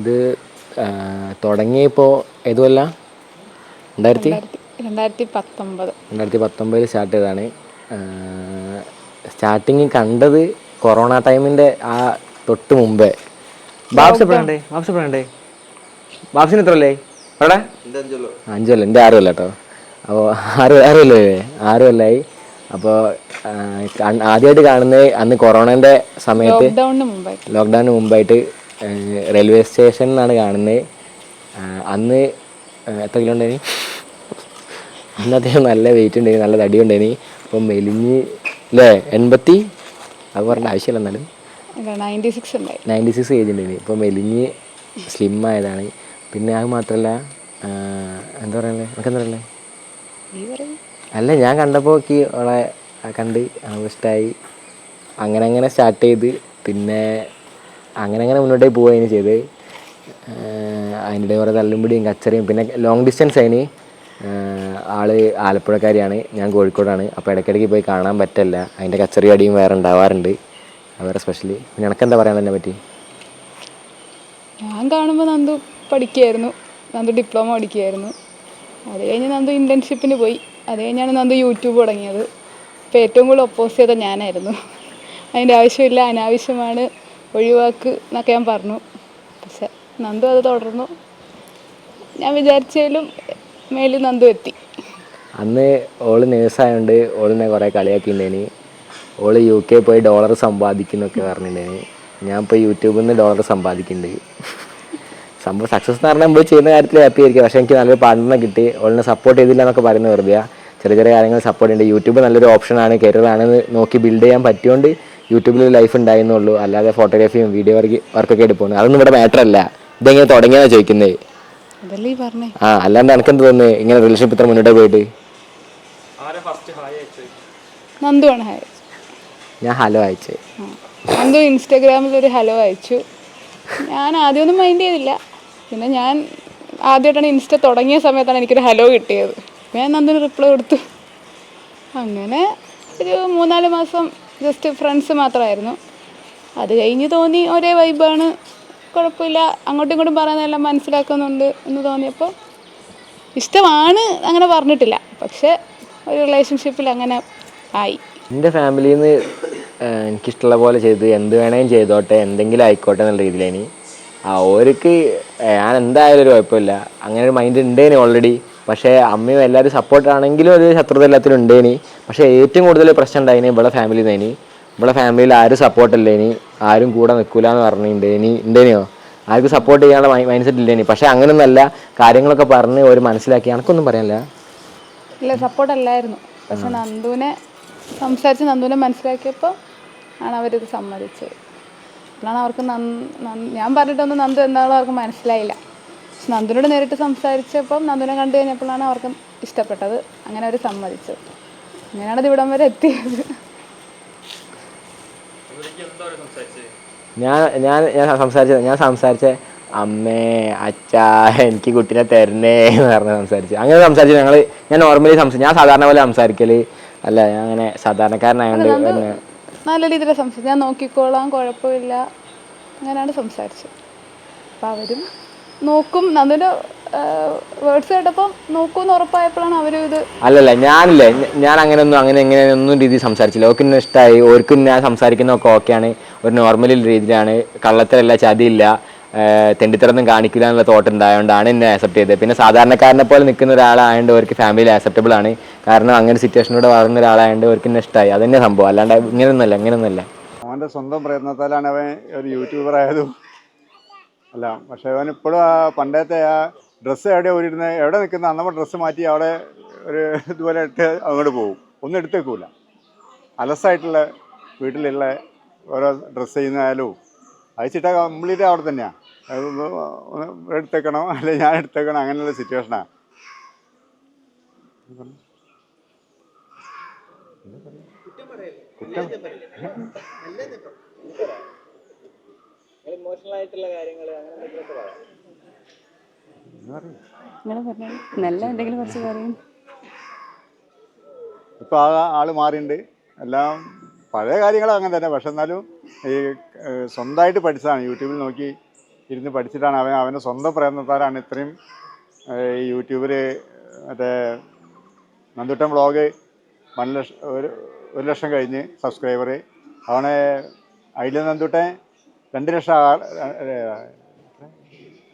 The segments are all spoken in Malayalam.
ഇത് തുടങ്ങിയപ്പോൾ ഏതുമല്ല രണ്ടായിരത്തി രണ്ടായിരത്തി? രണ്ടായിരത്തി പത്തൊമ്പത്. രണ്ടായിരത്തി പത്തൊമ്പതിൽ സ്റ്റാർട്ട് ചെയ്തതാണ്. സ്റ്റാർട്ടിങ് കണ്ടത് കൊറോണ ടൈമിന്റെ ആ തൊട്ട് മുമ്പേ. ബാബ്സ് എപ്പോഴാണ്ടേ ബാബ്സ് എപ്പോഴാണ്ടേ ബാബ്സിന് എത്ര അല്ലേ എവിടെ? അഞ്ചു കൊല്ലം. എന്റെ ആറ് കൊല്ലം കേട്ടോ. അപ്പോൾ ആറ് ആറ് കൊല്ലമല്ലേ ആറ് കൊല്ലമായി അപ്പോൾ ആദ്യമായിട്ട് കാണുന്നത് അന്ന് കൊറോണന്റെ സമയത്ത് ലോക്ക്ഡൗണിന് മുമ്പായിട്ട് റെയിൽവേ സ്റ്റേഷനിൽ നിന്നാണ് കാണുന്നത് അന്ന് എത്ര കിലോ ഉണ്ടായിരുന്നു അന്ന് അദ്ദേഹം നല്ല വെയിറ്റ് ഉണ്ടായിരുന്നു നല്ല തടി ഉണ്ടായിരുന്നു അപ്പം മെലിഞ്ഞ് അല്ലേ എൺപത്തി അത് പറഞ്ഞ ആവശ്യമില്ല എന്നാലും. നയന്റി സിക്സ് ഉണ്ടായി. നയന്റി സിക്സ് ഏജ് ഉണ്ടായിരുന്നു ഇപ്പോൾ മെലിഞ്ഞ് സ്ലിം ആയതാണ്. പിന്നെ അത് മാത്രമല്ല എന്താ പറയുന്നത് നമുക്ക് എന്താ പറയുന്നത് അല്ല ഞാൻ കണ്ടപ്പോൾ ഒക്കെ അവളെ കണ്ട് ഇഷ്ടമായി അങ്ങനെ അങ്ങനെ സ്റ്റാർട്ട് ചെയ്ത്. പിന്നെ അങ്ങനെ അങ്ങനെ മുന്നോട്ടേ പോവുകയാണ് ചെയ്ത് അതിന്റെ കുറേ തല്ലുംപിടിയും കച്ചറിയും പിന്നെ ലോങ് ഡിസ്റ്റൻസ് അതിന് ആൾ ആലപ്പുഴക്കാരിയാണ് ഞാൻ കോഴിക്കോടാണ്. അപ്പോൾ ഇടയ്ക്കിടയ്ക്ക് പോയി കാണാൻ പറ്റില്ല. അതിന്റെ കച്ചറി അടിയും വേറെ ഉണ്ടാവാറുണ്ട്. വേറെ സ്പെഷ്യലി പിന്നെ എനക്കെന്താ പറയാൻ തന്നെ പറ്റി? ഞാൻ കാണുമ്പോൾ നന്ദു പഠിക്കുകയായിരുന്നു നന്ദു ഡിപ്ലോമ പഠിക്കുകയായിരുന്നു അത് കഴിഞ്ഞ് നന്ദു ഇന്റേൺഷിപ്പിന് പോയി. അത് കഴിഞ്ഞാണ് നന്ദു യൂട്യൂബ് തുടങ്ങിയത്. ഇപ്പോൾ ഏറ്റവും കൂടുതൽ ഒപ്പോസ് ചെയ്ത ഞാനായിരുന്നു. അതിന്റെ ആവശ്യമില്ല അനാവശ്യമാണ്. ഒഴിവാക്ക് എന്നൊക്കെ ഞാൻ പറഞ്ഞു. പക്ഷെ നന്ദു അത് തുടർന്നു. ഞാൻ വിചാരിച്ചതിലും മേലിൽ നന്ദു എത്തി. അന്ന് ഓൾ നേഴ്സായതുകൊണ്ട് ഓളിനെ കുറേ കളിയാക്കിയിട്ടുണ്ടേനി ഓൾ യു കെ പോയി ഡോളർ സമ്പാദിക്കുന്നൊക്കെ പറഞ്ഞിട്ടുണ്ടേനി ഞാൻ ഇപ്പോൾ യൂട്യൂബിൽ നിന്ന് ഡോളർ സമ്പാദിക്കുന്നുണ്ട് സംഭവം സക്സസ് എന്ന് പറഞ്ഞാൽ നമ്മൾ ചെയ്യുന്ന കാര്യത്തിൽ ഹാപ്പി ആയിരിക്കും. പക്ഷേ എനിക്ക് നല്ലൊരു പാർട്ട്ണറെ കിട്ടി. ഓളിനെ സപ്പോർട്ട് ചെയ്തില്ല എന്നൊക്കെ പറയുന്നത് വെറുതെ ചെറിയ ചെറിയ കാര്യങ്ങൾ സപ്പോർട്ട് ചെയ്യുന്നുണ്ട് യൂട്യൂബ് നല്ലൊരു ഓപ്ഷനാണ് കരിയറാണെന്ന് നോക്കി ബിൽഡ് ചെയ്യാൻ പറ്റിയോണ്ട് യൂട്യൂബിൽ ലൈഫ് ഉണ്ടായിരുന്നുള്ളൂ. അല്ലാതെ ഫോട്ടോഗ്രാഫിയും വീഡിയോ വർക്ക് വർക്കൊക്കെ ആയിട്ട് പോകുന്നത് അതൊന്നും ഇവിടെ മാറ്റർ അല്ല. ഇതെങ്ങനെ തുടങ്ങിയാ ചോദിക്കുന്നത് ആ അല്ലാണ്ട് എനിക്ക് എന്ത് തോന്നുന്നു? ഇങ്ങനെ റിലേഷൻഷിപ്പ് ഇത്ര മുന്നോട്ട് പോയിട്ട്? നന്ദുവാണ് ഹായ് ഞാൻ ഹലോ അയച്ചേ. നന്ദു ഇൻസ്റ്റാഗ്രാമിൽ ഒരു ഹലോ അയച്ചു. ഞാൻ ആദ്യമൊന്നും മൈൻഡ് ചെയ്തില്ല. പിന്നെ ഞാൻ ആദ്യമായിട്ടാണ് ഇൻസ്റ്റ തുടങ്ങിയ സമയത്താണ് എനിക്കൊരു ഹലോ കിട്ടിയത്. ഞാൻ നന്ദുന് റിപ്ലൈ കൊടുത്തു. അങ്ങനെ ഒരു മൂന്നാൽ മാസം ജസ്റ്റ് ഫ്രണ്ട്സ് മാത്രമായിരുന്നു അത് കഴിഞ്ഞ് തോന്നി ഒരേ വൈബാണ് കുഴപ്പമില്ല. അങ്ങോട്ടും ഇങ്ങോട്ടും പറയുന്നതെല്ലാം മനസ്സിലാക്കുന്നുണ്ട് എന്ന് തോന്നിയപ്പോൾ ഇഷ്ടമാണ് അങ്ങനെ പറഞ്ഞിട്ടില്ല. പക്ഷെ ഒരു റിലേഷൻഷിപ്പിൽ അങ്ങനെ ആയി. എന്റെ ഫാമിലിയിൽ നിന്ന് എനിക്കിഷ്ടമുള്ള പോലെ ചെയ്ത് എന്ത് വേണേലും ചെയ്തോട്ടെ എന്തെങ്കിലും ആയിക്കോട്ടെ എന്നുള്ള രീതിയിലേനി ആ ഓർക്ക് ഞാൻ എന്തായാലും ഒരു കുഴപ്പമില്ല. അങ്ങനെ ഒരു മൈൻഡ് ഉണ്ടേനി ഓൾറെഡി പക്ഷേ അമ്മയും എല്ലാവരും സപ്പോർട്ട് ആണെങ്കിലും ഒരു ശത്രുത എല്ലാത്തിലും ഉണ്ടേനി പക്ഷേ ഏറ്റവും കൂടുതൽ പ്രശ്നം ഉണ്ടായിന് ഇവിടെ ഫാമിലി നിന്നേനി ഇവിടെ ഫാമിലിയിൽ ആരും സപ്പോർട്ട് ഇല്ലേനി ആരും കൂടെ നിൽക്കില്ല എന്ന് പറഞ്ഞിട്ടുണ്ടേനി ഉണ്ടേനിയോ ആർക്കും സപ്പോർട്ട് ചെയ്യാനുള്ള മൈൻഡ് സെറ്റ് ഇല്ലേനി പക്ഷേ അങ്ങനെയൊന്നല്ല കാര്യങ്ങളൊക്കെ പറഞ്ഞ് ഒരു മനസ്സിലാക്കി. എനിക്കൊന്നും പറയാനില്ല? ഇല്ല സപ്പോർട്ട് അല്ലായിരുന്നു. പക്ഷെ നന്ദുവിനെ സംസാരിച്ച് നന്ദുവിനെ മനസ്സിലാക്കിയപ്പോൾ ആണ് അവരിത് സമ്മതിച്ചത്. അതാണ് അവർക്ക് ഞാൻ പറഞ്ഞിട്ടൊന്നും നന്ദു എന്താണോ അവർക്ക് മനസ്സിലായില്ല. പക്ഷെ നന്ദുനോട് നേരിട്ട് സംസാരിച്ചപ്പം നന്ദുനെ കണ്ടു കഴിഞ്ഞപ്പോഴാണ് അവർക്ക് ഇഷ്ടപ്പെട്ടത്. അങ്ങനെ അവർ സമ്മതിച്ചത് അങ്ങനെയാണ് ഇവിടം വരെ എത്തിയത്. ഞാൻ ഞാൻ ഞാൻ സംസാരിച്ചത് ഞാൻ സംസാരിച്ച അമ്മേ അച്ഛാ എനിക്ക് കുട്ടീനെ തരണേ എന്ന് പറഞ്ഞ് സംസാരിച്ചു. അങ്ങനെ സംസാരിച്ചു ഞങ്ങൾ ഞാൻ നോർമലി സംസാരിച്ചു ഞാൻ സാധാരണ പോലെ സംസാരിക്കൽ അല്ല ഞാൻ അങ്ങനെ സാധാരണക്കാരനായതുകൊണ്ട് പിന്നെ നല്ല രീതിയിൽ സംസാരിച്ചു. ഞാൻ നോക്കിക്കോളാം കുഴപ്പമില്ല. അങ്ങനെയാണ് സംസാരിച്ചത്. അപ്പം അവരും നോക്കും. നന്ദുവിന്റെ വേർഡ്സ് കേട്ടപ്പോൾ നോക്കൂന്ന് ഉറപ്പായപ്പോഴാണ് അവരും ഇത് അല്ലല്ല ഞാനില്ലേ. ഞാൻ അങ്ങനെയൊന്നും അങ്ങനെ എങ്ങനെ ഒന്നും രീതി സംസാരിച്ചില്ല. ഓർക്ക് ഇഷ്ടമായി ഓർക്കും ഞാൻ സംസാരിക്കുന്നതൊക്കെ ഓക്കെയാണ്. ഒരു നോർമൽ രീതിയിലാണ്. കള്ളത്തിലല്ല ചതിയില്ല. തെണ്ടിത്തരൊന്നും കാണിക്കില്ല എന്നുള്ള തോട്ട് ഉണ്ടായതുകൊണ്ടാണ് എന്നെ ആക്സെപ്റ്റ് ചെയ്തത്. പിന്നെ സാധാരണക്കാരനെ പോലെ നിൽക്കുന്ന ഒരാളായതുകൊണ്ട് അവർക്ക് ഫാമിലി ആക്സെപ്റ്റബിൾ ആണ്. കാരണം അങ്ങനെ സിറ്റുവേഷനിലൂടെ വളർന്ന ഒരാളായതുകൊണ്ട് അവർക്ക് എന്നെ ഇഷ്ടമായി അതന്നെ സംഭവം. അല്ലാണ്ട് ഇങ്ങനെയൊന്നുമല്ല ഇങ്ങനെയൊന്നുമല്ല അവന്റെ സ്വന്തം പ്രയത്നത്താലാണ് അവൻ ഒരു യൂട്യൂബർ ആയതും അല്ല പക്ഷെ അവൻ ഇപ്പോഴും ആ പണ്ടത്തെ ആ ഡ്രസ്സ് എവിടെ ഓടിയിരുന്ന എവിടെ നിൽക്കുന്ന അന്നമ്മ ഡ്രസ്സ് മാറ്റി അവിടെ ഒരു ഇതുപോലെ ഇട്ട് അങ്ങോട്ട് പോകും. ഒന്നും എടുത്തേക്കൂല. അലസായിട്ടുള്ള വീട്ടിലുള്ള ഓരോ ഡ്രസ്സ് ചെയ്യുന്നതായാലും അയച്ചിട്ട കംപ്ലീറ്റ് അവിടെ തന്നെയാണ് എടുത്തേക്കണോ അല്ലെ ഞാൻ എടുത്തേക്കണോ അങ്ങനെയുള്ള സിറ്റുവേഷനാണ് അങ്ങനെ പറഞ്ഞാൽ നല്ല എന്തെങ്കിലും കുറച്ച് പറയും. ഇപ്പോൾ ആ ആൾ മാറിയിട്ടുണ്ട് എല്ലാം പഴയ കാര്യങ്ങളും അങ്ങനെ തന്നെ. പക്ഷെ എന്നാലും ഈ സ്വന്തമായിട്ട് പഠിച്ചതാണ്. യൂട്യൂബിൽ നോക്കി ഇരുന്ന് പഠിച്ചിട്ടാണ് അവൻ അവന്റെ സ്വന്തം പ്രയത്നത്താലാണ് ഇത്രയും ഈ യൂട്യൂബിൽ മറ്റേ നന്ദുട്ടൻ വ്ളോഗ് വൺ ലക്ഷം ഒരു ഒരു ലക്ഷം കഴിഞ്ഞ് സബ്സ്ക്രൈബർ അവനെ അതിൽ നന്ദുട്ടൻ രണ്ട് ലക്ഷം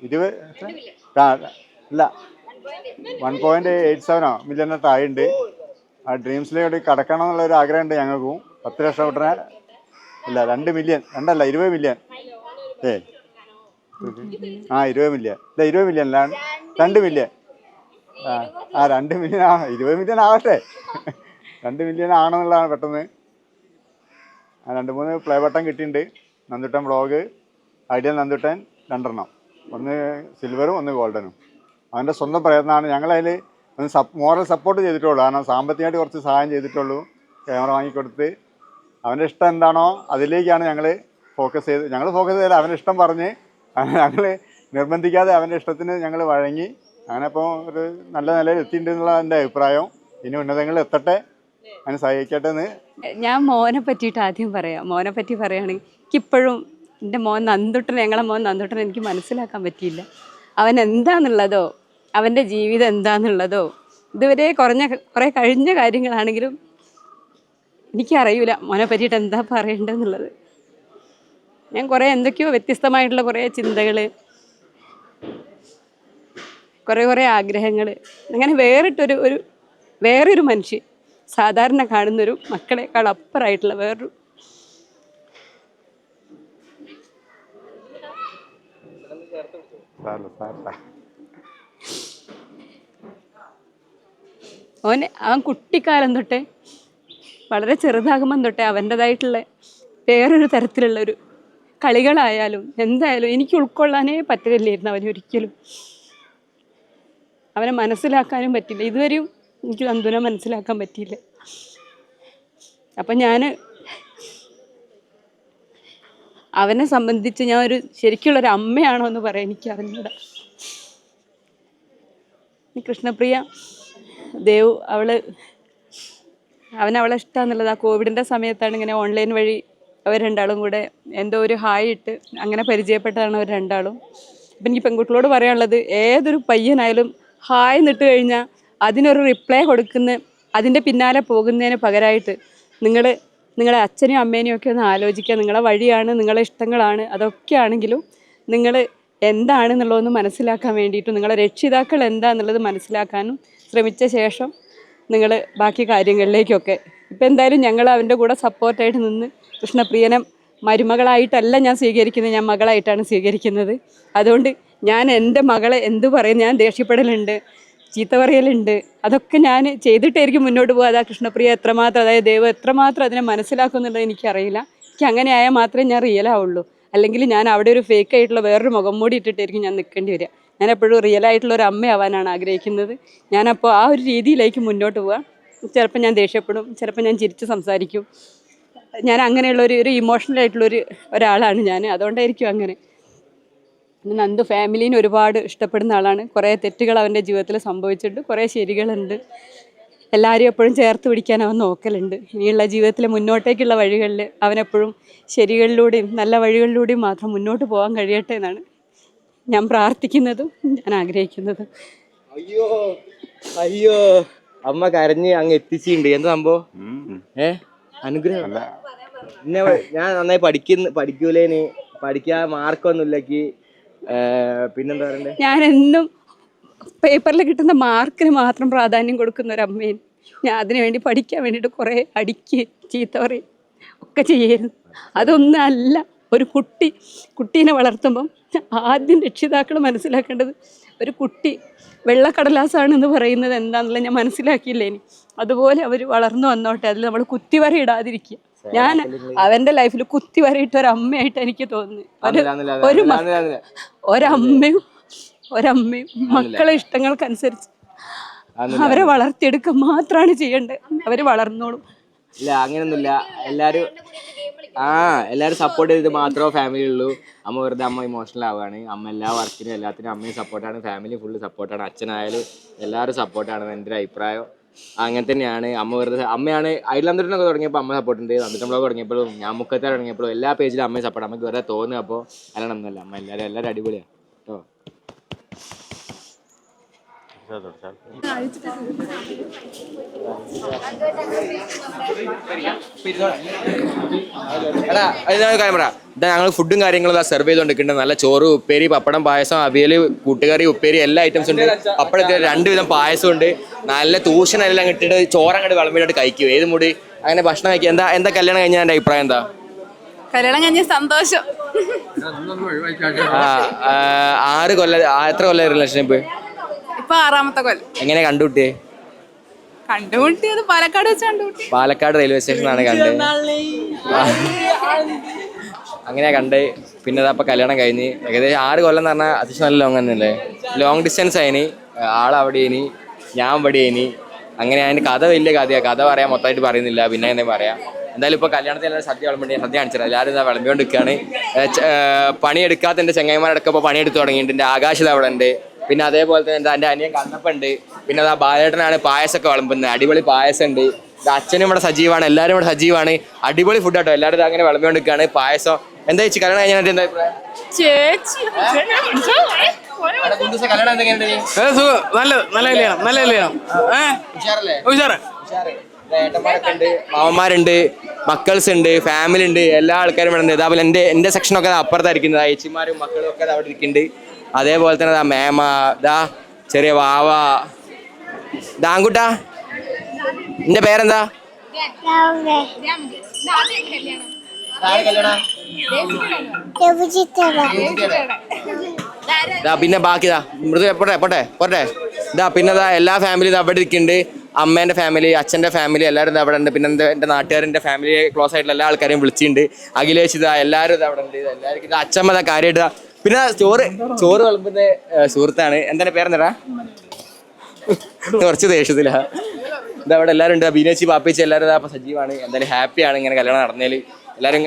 ഇരുപത്? ആ, ഇല്ല വൺ പോയിന്റ് എയ്റ്റ് സെവനോ മില്യൺ തായുണ്ട് ആ ഡ്രീംസിലേക്ക് കടക്കണം എന്നുള്ള ഒരു ആഗ്രഹമുണ്ട് ഞങ്ങൾക്കും. പത്ത് ലക്ഷം ഉടനെ ഇല്ല രണ്ട് മില്യൺ രണ്ടല്ല ഇരുപത് മില്യൺ ഏ. ആ ഇരുപത് മില്യൺ ഇല്ല ഇരുപത് മില്യൺ അല്ല രണ്ട് മില്യൺ ആ ആ രണ്ട് മില്യൺ ആ ഇരുപത് മില്യൺ ആവട്ടെ. രണ്ട് മില്യൺ ആണെന്നുള്ളതാണ് പെട്ടെന്ന്. ആ രണ്ട് മൂന്ന് പ്ലേ ബട്ടൺ കിട്ടിയിട്ടുണ്ട്. നന്ദുട്ടൻ ബ്ലോഗ് ഐഡിയൽ നന്ദുട്ടൻ രണ്ടെണ്ണം. ഒന്ന് സിൽവറും ഒന്ന് ഗോൾഡനും അവന്റെ സ്വന്തം പ്രയത്നമാണ്. ഞങ്ങളതിൽ ഒന്ന് സപ് മോറൽ സപ്പോർട്ട് ചെയ്തിട്ടുള്ളൂ. കാരണം സാമ്പത്തികമായിട്ട് കുറച്ച് സഹായം ചെയ്തിട്ടുള്ളൂ. ക്യാമറ വാങ്ങിക്കൊടുത്ത്. അവന്റെ ഇഷ്ടം എന്താണോ അതിലേക്കാണ് ഞങ്ങൾ ഫോക്കസ് ചെയ്ത് ഞങ്ങൾ ഫോക്കസ് ചെയ്തില്ല അവന്റെ ഇഷ്ടം പറഞ്ഞ് ഞങ്ങൾ നിർബന്ധിക്കാതെ അവന്റെ ഇഷ്ടത്തിന് ഞങ്ങൾ വഴങ്ങി. അങ്ങനെ ഇപ്പോൾ ഒരു നല്ല നിലയിൽ എത്തിയിട്ടുണ്ട് എന്നുള്ള എന്റെ അഭിപ്രായം. ഇനി ഉന്നതങ്ങളിൽ എത്തട്ടെ. അതിന് ഞാൻ മോനെ പറ്റിയിട്ട് ആദ്യം പറയാം. മോനെ പറ്റി പറയുകയാണെങ്കിൽ എനിക്കിപ്പോഴും എന്റെ മോൻ നന്ദുട്ടൻ ഞങ്ങളെ മോൻ നന്ദുട്ടൻ എനിക്ക് മനസ്സിലാക്കാൻ പറ്റിയില്ല. അവൻ എന്താന്നുള്ളതോ അവന്റെ ജീവിതം എന്താന്നുള്ളതോ ഇതുവരെ കുറഞ്ഞ കുറേ കഴിഞ്ഞ കാര്യങ്ങളാണെങ്കിലും എനിക്കറിയില്ല മോനെ പറ്റിയിട്ട് എന്താ പറയേണ്ടതെന്നുള്ളത്. ഞാൻ കുറേ എന്തൊക്കെയോ വ്യത്യസ്തമായിട്ടുള്ള കുറേ ചിന്തകൾ കുറേ കുറേ ആഗ്രഹങ്ങൾ അങ്ങനെ വേറിട്ടൊരു ഒരു വേറൊരു മനുഷ്യൻ സാധാരണ കാണുന്നൊരു മക്കളെക്കാൾ അപ്പുറമായിട്ടുള്ള വേറൊരു അവന് അവൻ കുട്ടിക്കാലം തൊട്ടേ വളരെ ചെറുതാകുമ്പം തൊട്ടേ അവന്റെതായിട്ടുള്ള വേറൊരു തരത്തിലുള്ള ഒരു കളികളായാലും എന്തായാലും എനിക്ക് ഉൾക്കൊള്ളാനേ പറ്റില്ലായിരുന്നു അവനെ ഒരിക്കലും അവനെ മനസ്സിലാക്കാനും പറ്റില്ല. ഇതുവരെയും എനിക്ക് നന്ദുനെ മനസ്സിലാക്കാൻ പറ്റിയില്ല. അപ്പം ഞാൻ അവനെ സംബന്ധിച്ച് ഞാൻ ഒരു ശരിക്കുള്ളൊരു അമ്മയാണോ എന്ന് പറയാൻ എനിക്ക് അറിഞ്ഞൂടാ. കൃഷ്ണപ്രിയ ദേവ് അവൾ അവനവളെ അവളെ ഇഷ്ടമാണെന്നുള്ളത് ആ കോവിഡിന്റെ സമയത്താണ് ഇങ്ങനെ ഓൺലൈൻ വഴി അവർ രണ്ടാളും കൂടെ എന്തോ ഒരു ഹായ് ഇട്ട് അങ്ങനെ പരിചയപ്പെട്ടതാണ് അവർ രണ്ടാളും. അപ്പം എനിക്ക് പെൺകുട്ടികളോട് പറയാനുള്ളത് ഏതൊരു പയ്യനായാലും ഹായ് നിട്ട് കഴിഞ്ഞാൽ അതിനൊരു റിപ്ലൈ കൊടുക്കുന്ന അതിന്റെ പിന്നാലെ പോകുന്നതിന് പകരമായിട്ട് നിങ്ങൾ നിങ്ങളെ അച്ഛനെയും അമ്മേനെയും ഒക്കെ ഒന്ന് ആലോചിക്കുക. നിങ്ങളെ വഴിയാണ് നിങ്ങളെ ഇഷ്ടങ്ങളാണ് അതൊക്കെ ആണെങ്കിലും നിങ്ങൾ എന്താണെന്നുള്ളതൊന്ന് മനസ്സിലാക്കാൻ വേണ്ടിയിട്ടും നിങ്ങളെ രക്ഷിതാക്കൾ എന്താണെന്നുള്ളത് മനസ്സിലാക്കാനും ശ്രമിച്ച ശേഷം നിങ്ങൾ ബാക്കി കാര്യങ്ങളിലേക്കൊക്കെ. ഇപ്പം എന്തായാലും ഞങ്ങൾ അവന്റെ കൂടെ സപ്പോർട്ടായിട്ട് നിന്ന് കൃഷ്ണപ്രിയനെ മരുമകളായിട്ടല്ല ഞാൻ സ്വീകരിക്കുന്നത് ഞാൻ മകളായിട്ടാണ് സ്വീകരിക്കുന്നത്. അതുകൊണ്ട് ഞാൻ എന്റെ മകളെ എന്ത് പറയും ഞാൻ ദേഷ്യപ്പെടലുണ്ട്. ചീത്ത പറയലുണ്ട്. അതൊക്കെ ഞാൻ ചെയ്തിട്ടായിരിക്കും മുന്നോട്ട് പോകുക അതാ കൃഷ്ണപ്രിയ എത്രമാത്രം അതായത് ദൈവം എത്രമാത്രം അതിനെ മനസ്സിലാക്കുന്നുള്ളത് എനിക്കറിയില്ല. എനിക്ക് അങ്ങനെ ആയാൽ മാത്രമേ ഞാൻ റിയൽ ആവുള്ളൂ. അല്ലെങ്കിൽ ഞാൻ അവിടെ ഒരു ഫേക്ക് ആയിട്ടുള്ള വേറൊരു മുഖം മൂടി ഇട്ടിട്ടായിരിക്കും ഞാൻ നിൽക്കേണ്ടി വരിക. ഞാൻ എപ്പോഴും റിയൽ ആയിട്ടുള്ള ഒരു അമ്മയാവാനാണ് ആഗ്രഹിക്കുന്നത്. ഞാനപ്പോൾ ആ ഒരു രീതിയിലേക്ക് മുന്നോട്ട് പോവാം ചിലപ്പോൾ ഞാൻ ദേഷ്യപ്പെടും. ചിലപ്പോൾ ഞാൻ ചിരിച്ച് സംസാരിക്കും. ഞാൻ അങ്ങനെയുള്ള ഒരു ഒരു ഇമോഷണൽ ആയിട്ടുള്ളൊരു ഒരാളാണ് ഞാൻ. അതുകൊണ്ടായിരിക്കും അങ്ങനെ. നന്ദു ഫാമിലീനെ ഒരുപാട് ഇഷ്ടപ്പെടുന്ന ആളാണ്. കുറേ തെറ്റുകൾ അവന്റെ ജീവിതത്തിൽ സംഭവിച്ചിട്ടുണ്ട്. കുറേ ശരികളുണ്ട്. എല്ലാവരും എപ്പോഴും ചേർത്ത് പിടിക്കാൻ അവൻ നോക്കലുണ്ട്. ഇനിയുള്ള ജീവിതത്തിലെ മുന്നോട്ടേക്കുള്ള വഴികളിൽ അവനെപ്പോഴും ശരികളിലൂടെയും നല്ല വഴികളിലൂടെയും മാത്രം മുന്നോട്ട് പോകാൻ കഴിയട്ടെ എന്നാണ് ഞാൻ പ്രാർത്ഥിക്കുന്നതും ഞാൻ ആഗ്രഹിക്കുന്നതും. അയ്യോ അയ്യോ. അമ്മ കരഞ്ഞ് അങ്ങ് എത്തിച്ചിട്ടുണ്ട്. എന്താ സംഭവം? ഏ? അനുഗ്രഹം. ഞാൻ നന്നായി പഠിക്കുന്ന പഠിക്കൂലേന്. പഠിക്കാൻ മാർക്കൊന്നുമില്ലക്ക് പിന്നെന്താ പറയണ്ടേ? ഞാൻ എന്നും പേപ്പറിൽ കിട്ടുന്ന മാർക്കിന് മാത്രം പ്രാധാന്യം കൊടുക്കുന്ന ഒരു അമ്മയും ഞാൻ അതിനു വേണ്ടി പഠിക്കാൻ വേണ്ടിയിട്ട് കുറേ അടിക്ക് ചീത്ത പറയും. ഒക്കെ ചെയ്യായിരുന്നു അതൊന്നും അല്ല ഒരു കുട്ടി കുട്ടീനെ വളർത്തുമ്പം ആദ്യം രക്ഷിതാക്കൾ മനസ്സിലാക്കേണ്ടത് ഒരു കുട്ടി വെള്ളക്കടലാസാണെന്ന് പറയുന്നത് എന്താണെന്നുള്ള ഞാൻ മനസ്സിലാക്കിയില്ല ഇനി അതുപോലെ അവർ വളർന്നു വന്നോട്ടെ. അതിൽ നമ്മൾ കുത്തിവര ഇടാതിരിക്കുക ഞാൻ അവന്റെ ലൈഫിൽ കുത്തിവരയിട്ട ഒരു അമ്മയായിട്ട് എനിക്ക് തോന്നുന്നു ഒരു ഒരമ്മയും ഒരമ്മയും മക്കളെ ഇഷ്ടങ്ങൾക്കനുസരിച്ച് അവരെ വളർത്തിയെടുക്കുക മാത്രമാണ് ചെയ്യേണ്ടത്. അവർ വളർന്നോളും. ഇല്ല അങ്ങനെയൊന്നുമില്ല എല്ലാരും ആ എല്ലാരും സപ്പോർട്ട് ചെയ്തിട്ട് മാത്രമേ ഫാമിലി ഉള്ളൂ. അമ്മ വെറുതെ അമ്മ ഇമോഷണൽ ആവുകയാണ്. അമ്മ എല്ലാ വർക്കിനും എല്ലാത്തിനും അമ്മയും സപ്പോർട്ടാണ് ഫാമിലി ഫുള്ള് സപ്പോർട്ടാണ് അച്ഛനായാലും എല്ലാവരും സപ്പോർട്ടാണ് എന്റെ ഒരു അഭിപ്രായം. അങ്ങനെ തന്നെയാണ്. അമ്മ വെറുതെ അമ്മയാണ് ഐഡ്ലാന്തരനൊക്കെ തുടങ്ങിയപ്പോൾ അമ്മ സപ്പോർട്ട് ഉണ്ട്. അന്നിട്ട് ബ്ലോഗ് തുടങ്ങിയപ്പോഴും ഞാൻ മുക്കത്തെ തുടങ്ങിയപ്പോഴും എല്ലാ പേജിലും അമ്മയെ സപ്പോർട്ട് നമുക്ക് വെറുതെ തോന്നുക അപ്പോൾ അല്ലാണ്ട് ഒന്നുമല്ല അമ്മ എല്ലാവരും എല്ലാവരും അടിപൊളിയാണ് കേട്ടോ എടാ ഇതാണ് കാര്യം പറ ഇതാ ഞങ്ങൾ ഫുഡും കാര്യങ്ങളും സെർവ് ചെയ്തുകൊണ്ടിരിക്കുന്നുണ്ട് നല്ല ചോറ് ഉപ്പേരി പപ്പടം പായസം അവിയൽ കൂട്ടുകറി ഉപ്പേരി എല്ലാ ഐറ്റംസും ഉണ്ട്. പപ്പടത്തിൽ രണ്ടുവിധം പായസം ഉണ്ട്. നല്ല തൂഷനെല്ലാം ഇട്ടിട്ട് ചോറങ്ങോട്ട് വിളമ്പിട്ട് കഴിക്കും. ഏത് മുടി? അങ്ങനെ ഭക്ഷണം കഴിക്കുക എന്താ എന്താ കല്യാണം കഴിഞ്ഞാൽ എന്റെ അഭിപ്രായം എന്താ? കല്യാണം കഴിഞ്ഞ സന്തോഷം. ആറ് കൊല്ലം എത്ര എത്ര കൊല്ലം റിലേഷൻഷിപ്പ് ഇപ്പൊ ആറാമത്തെ കൊല്ലം. എങ്ങനെ കണ്ടുകൂട്ടിയേ കണ്ടുമുട്ടിയത് പാലക്കാട് വെച്ച് കണ്ടുമുട്ടി. പാലക്കാട് റെയിൽവേ സ്റ്റേഷനാണ് കണ്ടത്. അങ്ങനെയാ കണ്ട് പിന്നെ അപ്പൊ കല്യാണം കഴിഞ്ഞ്. ഏകദേശം ആറ് കൊല്ലം എന്ന് പറഞ്ഞാൽ അത്യാവശ്യം നല്ല ലോങ് തന്നെയല്ലേ ലോങ് ഡിസ്റ്റൻസ് ആയിനി. ആളവിടെ ഇനി ഞാൻ ഇവിടെ ഇനി. അങ്ങനെ അതിന്റെ കഥ വലിയ കഥയാണ് കഥ പറയാൻ മൊത്തമായിട്ട് പറയുന്നില്ല. പിന്നെ എങ്ങനെ പറയാം. എന്തായാലും ഇപ്പോൾ കല്യാണത്തിൽ എല്ലാവരും സദ്യ വിളമ്പി സദ്യ കാണിച്ചത് എല്ലാവരും ഇതാ വിളമ്പിക്കൊണ്ട് നിൽക്കുകയാണ് പണിയെടുക്കാത്ത എന്റെ ചെങ്ങൈമാരടക്കം ഇപ്പോൾ പണിയെടുത്ത് തുടങ്ങിയിട്ടുണ്ട്. ആകാശിത അവിടെ ഉണ്ട്. പിന്നെ അതേപോലെ തന്നെ എന്താ എന്റെ അനിയൻ കണ്ണപ്പുണ്ട് പിന്നെ അതാ ബാലേട്ടനാണ് പായസമൊക്കെ വിളമ്പുന്നത്. അടിപൊളി പായസം ഉണ്ട് അച്ഛനും ഇവിടെ സജീവാണ്. എല്ലാവരും ഇവിടെ സജീവാണ്. അടിപൊളി ഫുഡ് ആട്ടോ. എല്ലാവരും അങ്ങനെ വിളമ്പിക്കൊണ്ട് നിൽക്കുകയാണ് പായസം. എന്താ ചേച്ചി കല്യാണം കഴിഞ്ഞാൽ എന്താ നല്ല നല്ല കല്യാണം നല്ല കല്യാണം. ഉഷാറ്. ഏട്ടന്മാരൊക്കെ ഉണ്ട്. മാമന്മാരുണ്ട് മക്കൾസ് ഉണ്ട് ഫാമിലി ഉണ്ട് എല്ലാ ആൾക്കാരും ഇവിടെ ഉണ്ട്. അതേപോലെ എന്റെ എന്റെ സെക്ഷനൊക്കെ ദാ അപ്പുറത്തായിരിക്കുന്നത് അയച്ചിമാരും മക്കളും ഒക്കെ ദാ അവിടെ ഇരിക്കുന്നുണ്ട്. അതേപോലെ തന്നെ ദാ മേമ ദാ ചെറിയ വാവ. ദാങ്കുട്ടാ നിന്റെ പേരെന്താ? പിന്നെ ബാക്കിതാ മൃദു എപ്പോട്ടെ പോട്ടെ പോട്ടെ. ഇതാ പിന്നെ ദാ എല്ലാ ഫാമിലി ഇതാ അവിടെ ഇരിക്കുന്നുണ്ട്. അമ്മേന്റെ ഫാമിലി അച്ഛന്റെ ഫാമിലി എല്ലാരും ഇതാ അവിടെ ഉണ്ട്. പിന്നെ എന്റെ എന്റെ നാട്ടുകാരന്റെ ഫാമിലി ക്ലോസ് ആയിട്ടുള്ള എല്ലാ ആൾക്കാരെയും വിളിച്ചിട്ടുണ്ട്. അഖിലേഷ് ഇതാ എല്ലാരും ഇതാ അവിടെ ഉണ്ട്. ഇത് എല്ലാവർക്കും ഇത് അച്ഛമ്മ ഇതാ കാര്യമായിട്ട് ഇതാ പിന്നെ ചോറ് ചോറ് വിളമ്പുന്ന സുഹൃത്താണ്. എന്താണ് പേരെന്താ കുറച്ച് ദേഷ്യത്തിലാ. ഇതാ അവിടെ എല്ലാവരും ഉണ്ട് ബീനേച്ചി പാപ്പേച്ചി എല്ലാവരും അപ്പൊ സജീവാണ്. എന്തായാലും ഹാപ്പിയാണ് ഇങ്ങനെ കല്യാണം നടന്നതിൽ എല്ലാവരും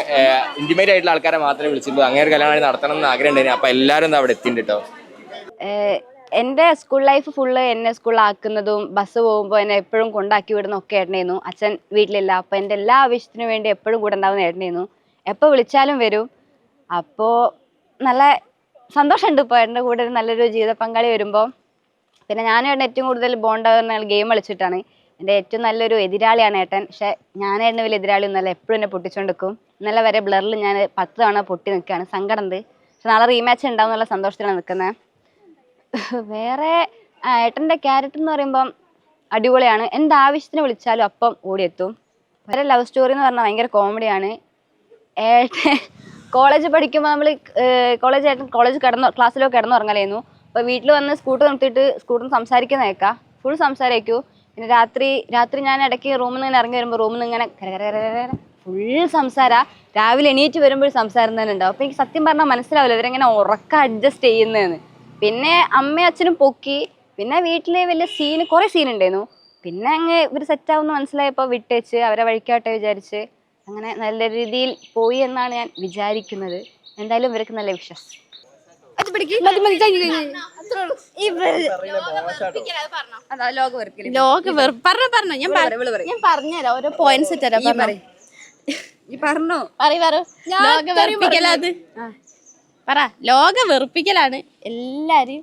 ഇന്റിമേറ്റ് ആയിട്ടുള്ള ആൾക്കാരെ മാത്രമേ വിളിച്ചിട്ടുള്ളൂ. അങ്ങനെ ഒരു കല്യാണം നടത്തണം എന്ന് ആഗ്രഹം ഉണ്ടായിരുന്നു അപ്പൊ എല്ലാവരും അവിടെ എത്തിയിട്ടുണ്ട് കേട്ടോ എന്റെ സ്കൂൾ ലൈഫ് ഫുള്ള് എന്നെ സ്കൂളിലാക്കുന്നതും ബസ് പോകുമ്പോൾ എന്നെ എപ്പോഴും കൊണ്ടാക്കി വിടുന്ന ഒക്കെ ഏട്ടനായിരുന്നു അച്ഛൻ വീട്ടിലില്ല. അപ്പൊ എന്റെ എല്ലാ ആവശ്യത്തിനും വേണ്ടി എപ്പോഴും കൂടെ ഉണ്ടാവുന്ന ഏട്ടനായിരുന്നു എപ്പോൾ വിളിച്ചാലും വരും. അപ്പോൾ നല്ല സന്തോഷമുണ്ട് ഇപ്പോൾ എന്റെ കൂടെ ഒരു നല്ലൊരു ജീവിത പങ്കാളി വരുമ്പോൾ പിന്നെ ഞാനും ഏറ്റവും കൂടുതൽ ബോണ്ടാകുന്ന ഗെയിം കളിച്ചിട്ടാണ്. എന്റെ ഏറ്റവും നല്ലൊരു എതിരാളിയാണ് ഏട്ടൻ. പക്ഷേ ഏട്ടന് വലിയ എതിരാളി ഒന്നല്ല എപ്പോഴും എന്നെ പൊട്ടിച്ചുകൊണ്ട് നിൽക്കും ഇന്നലെ വരെ ബ്ലറിൽ ഞാൻ പത്ത് തവണ പൊട്ടി നിൽക്കുകയാണ്. സങ്കടം ഉണ്ട് പക്ഷെ നാളെ റീമാച്ച് ഉണ്ടാവും എന്നുള്ള സന്തോഷത്തിലാണ് നിൽക്കുന്നത് വേറെ ഏട്ടന്റെ ക്യാരക്ടർ എന്ന് പറയുമ്പം അടിപൊളിയാണ്. എന്ത് ആവശ്യത്തിന് വിളിച്ചാലും അപ്പം ഓടിയെത്തും. വേറെ ലവ് സ്റ്റോറി എന്ന് പറഞ്ഞാൽ ഭയങ്കര കോമഡിയാണ് ഏട്ടൻ കോളേജ് പഠിക്കുമ്പോൾ നമ്മൾ കോളേജ് ആയിട്ട് കോളേജ് കിടന്നു ക്ലാസ്സിലോ കിടന്നുറങ്ങലായിരുന്നു അപ്പോൾ വീട്ടിൽ വന്ന് സ്കൂട്ടർ നിർത്തിയിട്ട് സ്കൂട്ടറിൽ സംസാരിക്കുന്ന കേൾക്കാം ഫുൾ സംസാരിക്കൂ. പിന്നെ രാത്രി രാത്രി ഞാൻ ഇടയ്ക്ക് റൂമിൽ നിന്ന് ഇറങ്ങി വരുമ്പോൾ റൂമിൽ നിന്ന് ഇങ്ങനെ ഫുൾ സംസാര. രാവിലെ എണീറ്റ് വരുമ്പോൾ സംസാരം തന്നെ ഉണ്ടാവും. അപ്പോൾ എനിക്ക് സത്യം പറഞ്ഞാൽ മനസ്സിലാവില്ല. ഇവരെങ്ങനെ ഉറക്കം അഡ്ജസ്റ്റ് ചെയ്യുന്നതെന്ന് പിന്നെ അമ്മയും അച്ഛനും പൊക്കി. പിന്നെ വീട്ടിൽ വലിയ സീന് കുറേ സീൻ ഉണ്ടായിരുന്നു പിന്നെ അങ്ങ് ഇവർ സെറ്റാവുമെന്ന് മനസ്സിലായപ്പോൾ വിട്ടേച്ച് അവരെ വഴിക്കാട്ടെ വിചാരിച്ച്. അങ്ങനെ നല്ല രീതിയിൽ പോയി എന്നാണ് ഞാൻ വിചാരിക്കുന്നത്. എന്തായാലും ഇവർക്ക് നല്ല വിശ്വാസം. അതാ ലോക പറഞ്ഞോ പറഞ്ഞോ. ഞാൻ. ഞാൻ പറഞ്ഞുതരാം. ഓരോ പോയിന്റ്സ് തരാം. പറഞ്ഞോ. ലോക വെറുപ്പിക്കലാത് പറ. ലോക വെറുപ്പിക്കലാണ്. എല്ലാരും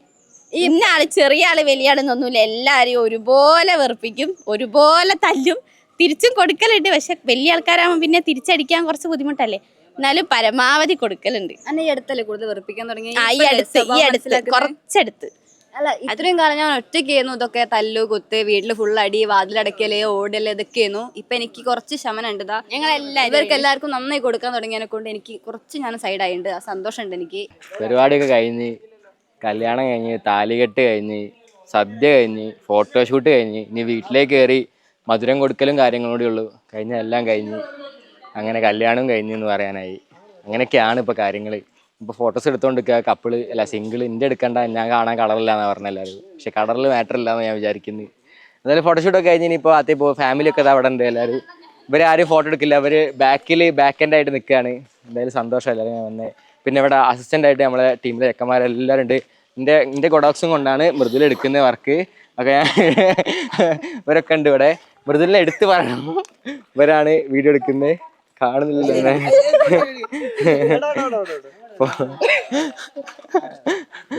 ഇന്ന ആൾ ചെറിയ ആൾ വലിയ ആളെന്നൊന്നുമില്ല എല്ലാരെയും ഒരുപോലെ വെറുപ്പിക്കും. ഒരുപോലെ തല്ലും. തിരിച്ചും കൊടുക്കലുണ്ട്. പക്ഷെ വലിയ ആൾക്കാരാകുമ്പോൾ പിന്നെ തിരിച്ചടിക്കാൻ കുറച്ച് ബുദ്ധിമുട്ടല്ലേ? എന്നാലും പരമാവധി കൊടുക്കലുണ്ട്. കുറച്ചെടുത്ത് ഈ അടുത്തല്ലേ കൂടുതൽ വെറുപ്പിക്കാൻ തുടങ്ങി ഈ അടുത്ത് ഈ അടുത്ത് കുറച്ചടുത്ത്. അല്ല ഇത്രയും കാലം ഞാൻ ഒറ്റയ്ക്കായിരുന്നു. ഇതൊക്കെ തല്ലു കുത്ത് വീട്ടിൽ ഫുൾ അടി വാതിലടക്കൽ ഓടൽ ഇതൊക്കെയായിരുന്നു. ഇപ്പൊ എനിക്ക് കുറച്ച് ശമനം ഉണ്ട് ഞങ്ങൾ ഞങ്ങളെല്ലാരും ഇവർക്ക് എല്ലാവർക്കും നന്നായി കൊടുക്കാൻ തുടങ്ങിയതിനെ കൊണ്ട് എനിക്ക് കുറച്ച് ഞാൻ സൈഡ് ആയിണ്ട് ആ സന്തോഷമുണ്ട് എനിക്ക്. പരിപാടിയൊക്കെ കഴിഞ്ഞ് കല്യാണം കഴിഞ്ഞ് താലികെട്ട് കഴിഞ്ഞ് സദ്യ കഴിഞ്ഞ് ഫോട്ടോഷൂട്ട് കഴിഞ്ഞ് ഇനി വീട്ടിലേക്ക് കയറി മധുരം കൊടുക്കലും കാര്യങ്ങളും കൂടി ഉള്ളൂ. കഴിഞ്ഞ എല്ലാം കഴിഞ്ഞ്. അങ്ങനെ കല്യാണവും കഴിഞ്ഞു എന്ന് പറയാനായി. അങ്ങനെയൊക്കെയാണ് ഇപ്പോൾ കാര്യങ്ങൾ ഇപ്പോൾ ഫോട്ടോസ് എടുത്തുകൊണ്ടിരിക്കുക കപ്പിൾ അല്ല സിംഗിൾ എന്റെ എടുക്കണ്ട ഞാൻ കാണാൻ കളറില്ല എന്നാണ് പറഞ്ഞ എല്ലാവരും. പക്ഷേ കളറിൽ മാറ്റർ ഇല്ല എന്ന് ഞാൻ വിചാരിക്കുന്നത് എന്തായാലും ഫോട്ടോഷൂട്ടൊക്കെ കഴിഞ്ഞ് ഇനിയിപ്പോൾ ആദ്യം ഇപ്പോൾ ഫാമിലി ഒക്കെ അവിടെ ഉണ്ട് എല്ലാവരും. ഇവരാരും ഫോട്ടോ എടുക്കില്ല. അവർ ബാക്കിൽ ബാക്ക് എൻഡ് ആയിട്ട് നിൽക്കുകയാണ് എന്തായാലും സന്തോഷം എല്ലാവരും ഞാൻ വന്നേ. പിന്നെ ഇവിടെ അസിസ്റ്റന്റ് ആയിട്ട് നമ്മളെ ടീമിലെ ചെക്കന്മാരെല്ലാവരും ഉണ്ട് എന്റെ എന്റെ ഗൊഡോക്സും കൊണ്ടാണ് മൃദുലെടുക്കുന്ന വർക്ക് ഒക്കെ ഞാൻ ഇവരൊക്കെ ഉണ്ട് ഇവിടെ. മൃദുലിനെ എടുത്ത് പറയണം. ഇവരാണ് വീഡിയോ എടുക്കുന്നത്. കാണുന്നില്ല.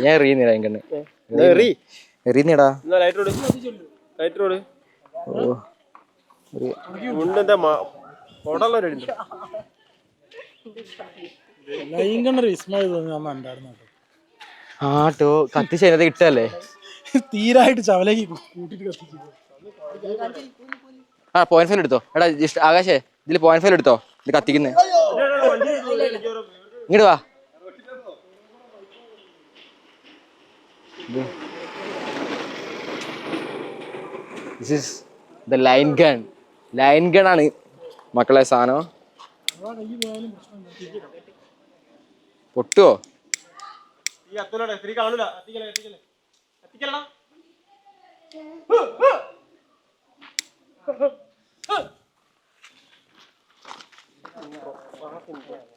ഞാൻ എറിയുന്നില്ല എങ്ങനെ എറിയുന്നിടാ ഓ കേട്ടോ. കത്തിച്ച് അതിനകത്ത് കിട്ടല്ലേ തീരായിട്ട് ചവലേക്ക് കൂട്ടിട്ട് കത്തിച്ചു. ആ പോയിന്റ് എടുത്തോ. എടാ ജസ്റ്റ് ആകാശേ ഇതിൽ പോയിന്റ് ഫയൽ എടുത്തോ. ഇത് കത്തിക്കുന്നേ. ഇങ്ങോട്ട് വാ. This is the line gun line gun ആണ് മക്കളെ സാധനം. പൊട്ടുവോ?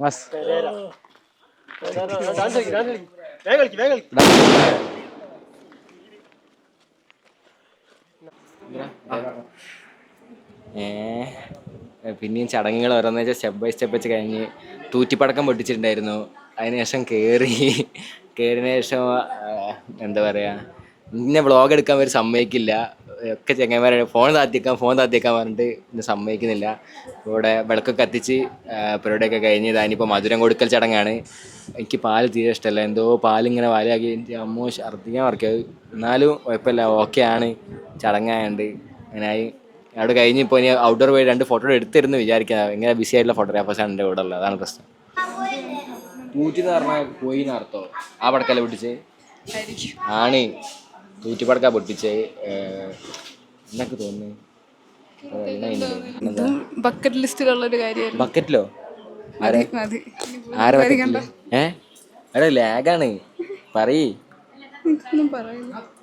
മസ് ഏ പിന്നെയും ചടങ്ങുകൾ ഓരോന്ന് വെച്ചാൽ സ്റ്റെപ്പ് ബൈ സ്റ്റെപ്പ് വെച്ച് കഴിഞ്ഞ് തൂറ്റിപ്പടക്കം പൊട്ടിച്ചിട്ടുണ്ടായിരുന്നു. അതിനുശേഷം കയറി കയറിയതിന് ശേഷം എന്താ പറയുക ഇന്നെ വ്ളോഗ് എടുക്കാൻ വരെ സമ്മതിക്കില്ല. ഒക്കെ ചെങ്ങന്മാരെ ഫോൺ താത്തിക്കാൻ ഫോൺ താത്തിക്കാൻ പറഞ്ഞിട്ട് ഇന്ന് സമ്മതിക്കുന്നില്ല. ഇവിടെ വിളക്കൊക്കെ കത്തിച്ച് പരിപാടിയൊക്കെ കഴിഞ്ഞ് ഇതാനിപ്പോൾ മധുരം കൊടുക്കൽ ചടങ്ങാണ്. എനിക്ക് പാൽ തീരെ ഇഷ്ടമല്ല എന്തോ പാലിങ്ങനെ വാലാക്കി എന്റെ അമ്മോ ഛർദ്ദിക്കാൻ മറക്കുക എന്നാലും കുഴപ്പമില്ല. ഓക്കെ ആണ്. ചടങ്ങായതുകൊണ്ട് അങ്ങനെയായി അവിടെ കഴിഞ്ഞ് ഇപ്പോൾ ഇനി ഔട്ട്ഡോർ പോയി രണ്ട് ഫോട്ടോ എടുത്തിരുന്ന് വിചാരിക്കുന്നത് ഇങ്ങനെ ബിസി ആയിട്ടുള്ള ഫോട്ടോഗ്രാഫേഴ്സാണ് എന്റെ കൂടെ ഉള്ളത്. അതാണ് പ്രശ്നം. തൂറ്റി എന്ന് പറഞ്ഞാൽ പോയി നടത്തോ ആ പടക്കല്ല പിടിച്ച്? ആണ്. തൂറ്റിപ്പടക്ക പൊട്ടിച്ച് എന്നൊക്കെ തോന്നുന്നു. ബക്കറ്റ് ലിസ്റ്റിലുള്ള ഒരു കാര്യമായിരുന്നു. ബക്കറ്റിലോ മതി ആരെ ബക്കറ്റിൽ ഏ? അതെ ലാഗാണ്. പറയ്. ഒന്നും പറയുന്നു